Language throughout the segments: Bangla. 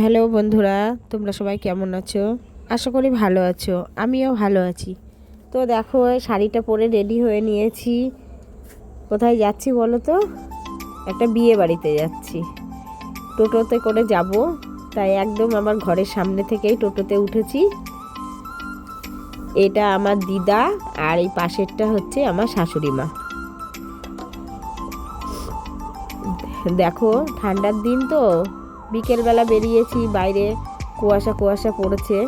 হ্যালো বন্ধুরা, তোমরা সবাই কেমন আছো? আশা করি ভালো আছো, আমিও ভালো আছি। তো দেখো শাড়িটা পরে রেডি হয়ে নিয়েছি। কোথায় যাচ্ছি বলো তো? একটা বিয়ে বাড়িতে যাচ্ছি। টোটোতে করে যাব, তাই একদম আমার ঘরের সামনে থেকেই টোটোতে উঠেছি। এটা আমার দিদা, আর এই পাশেরটা হচ্ছে আমার শাশুড়ি মা। দেখো, ঠান্ডার দিন তো। বিকেলবেলা বেরিয়েছি, বাইরে কুয়াশা কুয়াশা পড়েছে।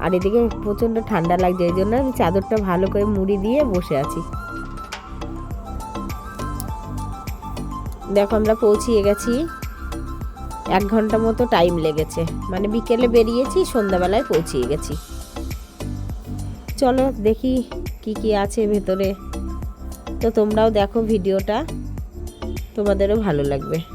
আর এদিকে প্রচণ্ড ঠান্ডা লাগছে, এই জন্য আমি চাদরটা ভালো করে মুড়ি দিয়ে বসে আছি। দেখো, আমরা পৌঁছিয়ে গেছি। এক ঘণ্টা মতো টাইম লেগেছে। মানে বিকেলে বেরিয়েছি, সন্ধ্যাবেলায় পৌঁছিয়ে গেছি। চলো দেখি কি কি আছে ভেতরে। তো তোমরাও দেখো ভিডিওটা। তোমাদেরও ভালো লাগবে।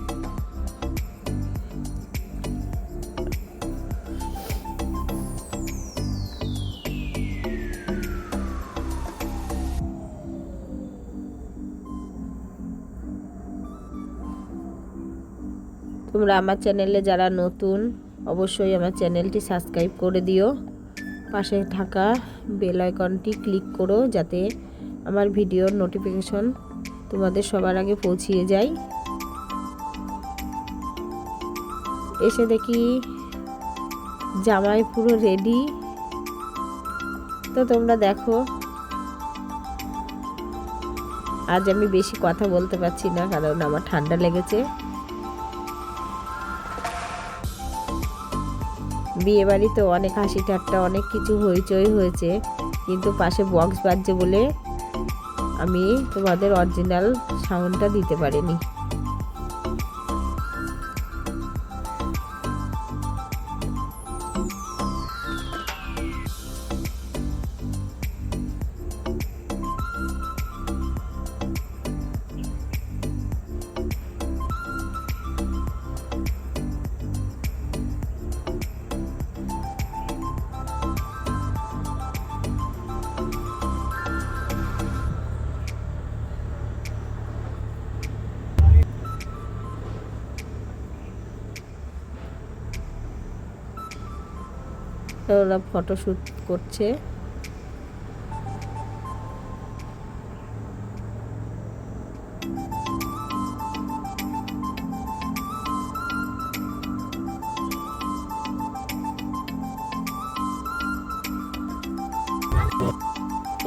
তোমরা আমার চ্যানেলে যারা নতুন, অবশ্যই আমার চ্যানেলটি সাবস্ক্রাইব করে দিও। পাশে থাকা বেল আইকনটি ক্লিক করো যাতে আমার ভিডিওর নোটিফিকেশন তোমাদের সবার আগে পৌঁছিয়ে যায়। এসে দেখি জামাই পুরো রেডি তো তোমরা দেখো, আজ আমি বেশি কথা বলতে পারছি না কারণ আমার ঠান্ডা লেগেছে। বিয়ে বাড়িতে অনেক হাসি ঠাট্টা, অনেক কিছু হইচই হয়েছে। কিন্তু পাশে বক্স বাজছে বলে আমি তোমাদের অরিজিনাল সাউন্ডটা দিতে পারিনি। ওরা ফটোশ্যুট করছে।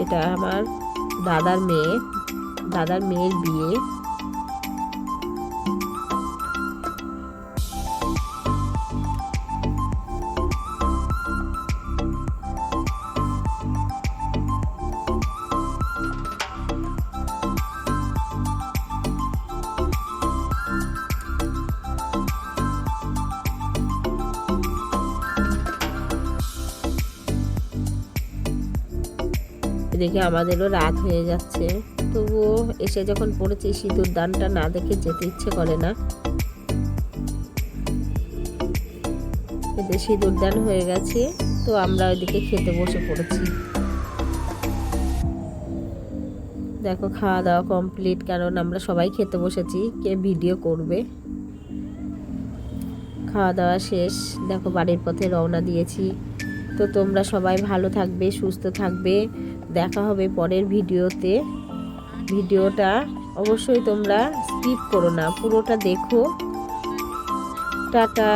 এটা আমার দাদার মেয়ে দাদার মেয়ের বিয়ে। এদিকে আমাদেরও রাত হয়ে যাচ্ছে। তবুও এসে যখন পড়েছি, সিঁদুর দানটা না দেখে যেতে ইচ্ছে করে না। সিঁদুর দান হয়ে গেছে, তো আমরা ওইদিকে খেতে বসে পড়েছি। দেখো খাওয়া দাওয়া কমপ্লিট কারণ আমরা সবাই খেতে বসেছি, কে ভিডিও করবে। খাওয়া দাওয়া শেষ, দেখো বাড়ির পথে রওনা দিয়েছি। তো তোমরা সবাই ভালো থাকবে, সুস্থ থাকবে। দেখা হবে পরের ভিডিওতে। ভিডিওটা অবশ্যই তোমরা স্কিপ করো না পুরোটা দেখো। টাটা।